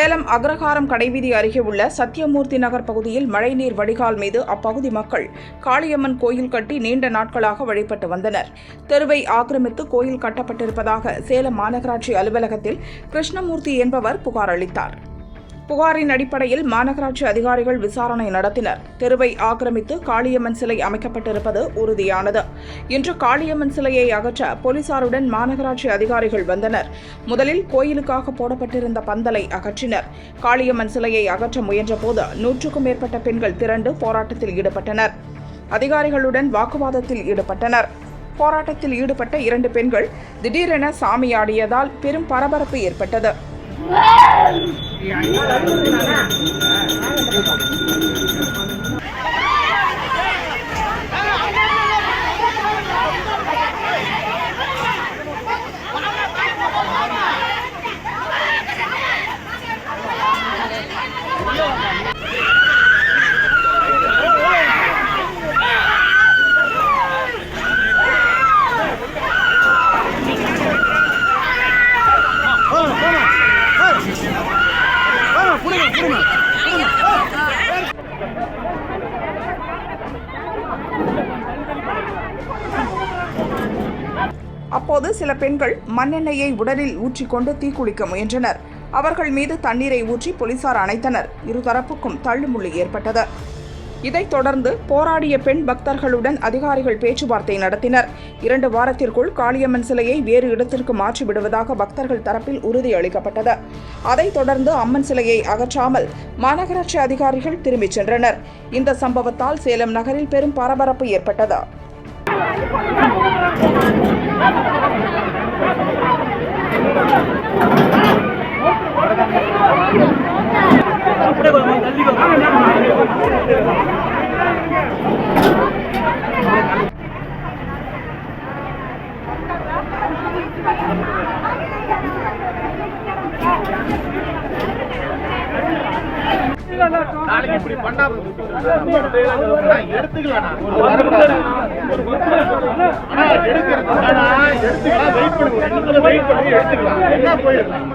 சேலம் அக்ரஹாரம் கடைவீதி அருகே உள்ள சத்தியமூர்த்தி நகர் பகுதியில் மழைநீர் வடிகால் மீது அப்பகுதி மக்கள் காளியம்மன் கோயில் கட்டி நீண்ட நாட்களாக வழிபட்டு வந்தனர். தெருவை ஆக்கிரமித்து கோயில் கட்டப்பட்டிருப்பதாக சேலம் மாநகராட்சி அலுவலகத்தில் கிருஷ்ணமூர்த்தி என்பவர் புகார் அளித்தார். புகாரின் அடிப்படையில் மாநகராட்சி அதிகாரிகள் விசாரணை நடத்தினர். தெருவை ஆக்கிரமித்து காளியம்மன் சிலை அமைக்கப்பட்டிருப்பது உறுதியானது. இன்று காளியம்மன் சிலையை அகற்ற போலீசாருடன் மாநகராட்சி அதிகாரிகள் வந்தனர். முதலில் கோயிலுக்காக போடப்பட்டிருந்த பந்தலை அகற்றினர். காளியம்மன் சிலையை அகற்ற முயன்றபோது நூற்றுக்கும் மேற்பட்ட பெண்கள் திரண்டு போராட்டத்தில் ஈடுபட்டனர். அதிகாரிகளுடன் வாக்குவாதத்தில் ஈடுபட்டனர். போராட்டத்தில் ஈடுபட்ட இரண்டு பெண்கள் திடீரென சாமியாடியதால் பெரும் பரபரப்பு ஏற்பட்டது. ஐயா அப்போது சில பெண்கள் மண்ணெண்ணெயை உடலில் ஊற்றிக்கொண்டு தீக்குளிக்க முயன்றனர். அவர்கள் மீது தண்ணீரை ஊற்றி போலீசார் அணைத்தனர். இருதரப்புக்கும் தள்ளுமுள்ளு ஏற்பட்டது. இதைத் தொடர்ந்து போராடிய பெண் பக்தர்களுடன் அதிகாரிகள் பேச்சுவார்த்தை நடத்தினர். இரண்டு வாரத்திற்குள் காளியம்மன் சிலையை வேறு இடத்திற்கு மாற்றி விடுவதாக பக்தர்கள் தரப்பில் உறுதி அளிக்கப்பட்டது. அதைத் தொடர்ந்து அம்மன் சிலையை அகற்றாமல் மாநகராட்சி அதிகாரிகள் திரும்பிச் சென்றனர். இந்த சம்பவத்தால் சேலம் நகரில் பெரும் பரபரப்பு ஏற்பட்டது. நாளைக்கு இப்படி பண்ணா எடுத்துக்கலாம் எடுக்கிறது எடுத்துக்கலாம். வெயிட் பண்ணுங்க. எடுத்துக்கலாம். என்ன போயிடலாம்